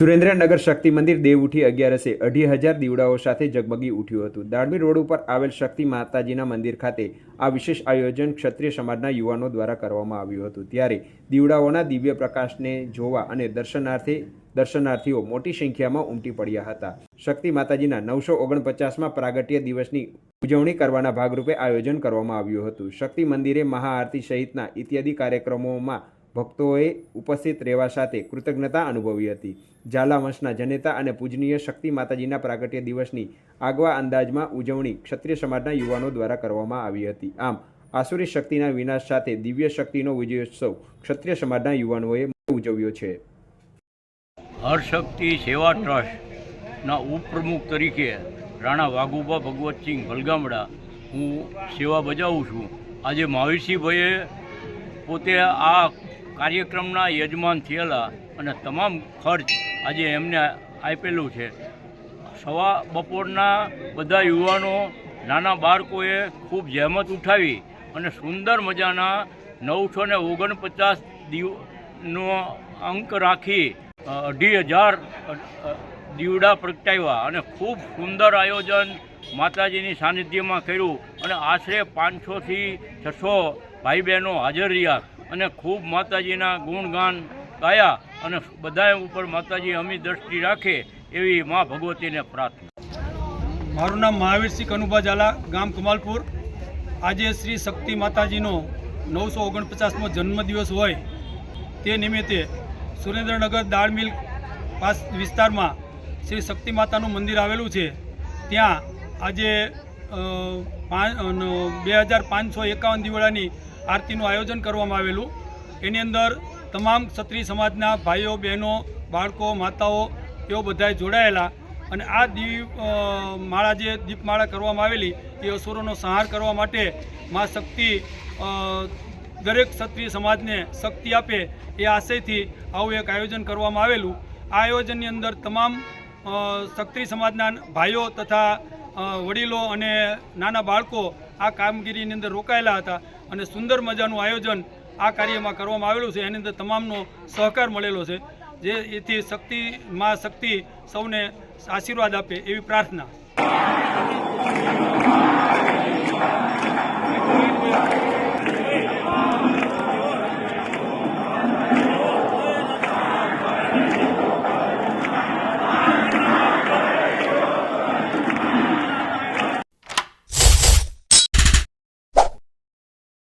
સુરેન્દ્રનગર શક્તિ મંદિર દેવ ઉઠી અગિયારસે અઢી હજાર દીવડાઓ સાથે ઝગમગી ઉઠ્યું હતું. દાળમી રોડ ઉપર આવેલ શક્તિ માતાજીના મંદિર ખાતે આ વિશેષ આયોજન ક્ષત્રિય સમાજના યુવાનો દ્વારા કરવામાં આવ્યું હતું. ત્યારે દીવડાઓના દિવ્ય પ્રકાશને જોવા અને દર્શનાર્થે, દર્શનાર્થીઓ મોટી સંખ્યામાં ઉમટી પડ્યા હતા. શક્તિ માતાજીના નવસો ઓગણપચાસમાં પ્રાગટ્ય દિવસની ઉજવણી કરવાના ભાગરૂપે આયોજન કરવામાં આવ્યું હતું. શક્તિ મંદિરે મહાઆરતી સહિતના ઇત્યાદિ કાર્યક્રમોમાં ભક્તોએ ઉપસ્થિત રહેવા સાથે કૃતજ્ઞતા અનુભવી હતી. ઝાલા વંશના જનેતા અને પૂજનીય શક્તિ માતાજીના પ્રાગટ્ય દિવસની આગવા અંદાજમાં ઉજવણી ક્ષત્રિય સમાજના યુવાનો દ્વારા કરવામાં આવી હતી. આમ, આસુરી શક્તિના વિનાશ સાથે દિવ્ય શક્તિનો વિજયોત્સવ ક્ષત્રિય સમાજના યુવાનોએ ઉજવ્યો છે. હરશક્તિ સેવા ટ્રસ્ટના ઉપપ્રમુખ તરીકે રાણા વાઘુબા ભગવતસિંહ ભલગામડા હું સેવા બજાવું છું. આજે મહાવીરસિંહભાઈએ પોતે આ કાર્યક્રમના યજમાન થયેલા અને તમામ ખર્ચ આજે એમને આપેલું છે. સવા બપોરના બધા યુવાનો, નાના બાળકોએ ખૂબ જહેમત ઉઠાવી અને સુંદર મજાના નવસો ને ઓગણપચાસ દીવનો અંક રાખી અઢી હજાર દીવડા પ્રગટાવ્યા અને ખૂબ સુંદર આયોજન માતાજીની સાનિધ્યમાં કર્યું અને આશરે પાંચસોથી છસો ભાઈ બહેનો હાજર રહ્યા. અને ખૂબ માતાજીના ગુણગાન ગાયા અને બધા ઉપર માતાજી અમી દ્રષ્ટિ રાખે એવી મા ભગવતીને પ્રાર્થના. મારું નામ મહાવીરસિંહ કનુભા ઝાલા ગામ કમાલપુર. આજે શ્રી શક્તિ માતાજીનો નવસો ઓગણપચાસમો જન્મદિવસ હોય તે નિમિત્તે સુરેન્દ્રનગર દાળ મિલ પાસ વિસ્તારમાં શ્રી શક્તિ માતાનું મંદિર આવેલું છે. ત્યાં આજે બે હજાર પાંચસો એકાવન દિવાળાની આરતીનું આયોજન કરવામાં આવેલું. એની અંદર તમામ ક્ષત્રિય સમાજના ભાઈઓ, બહેનો, બાળકો, માતાઓ એઓ બધાએ જોડાયેલા અને આ દીપ માળા જે દીપમાળા કરવામાં આવેલી, એ અસુરોનો સંહાર કરવા માટે મા શક્તિ દરેક ક્ષત્રિય સમાજને શક્તિ આપે એ આશયથી આવું એક આયોજન કરવામાં આવેલું. આ આયોજનની અંદર તમામ ક્ષત્રિય સમાજના ભાઈઓ તથા વડીલો અને નાના બાળકો આ કામગીરીની અંદર રોકાયેલા હતા. અને સુંદર મજાનું આયોજન આ કાર્યમાં કરવામાં આવેલું છે. એની અંદર તમામનો સહકાર મળેલો છે. જે એથી શક્તિ, માં શક્તિ સૌને આશીર્વાદ આપે એવી પ્રાર્થના.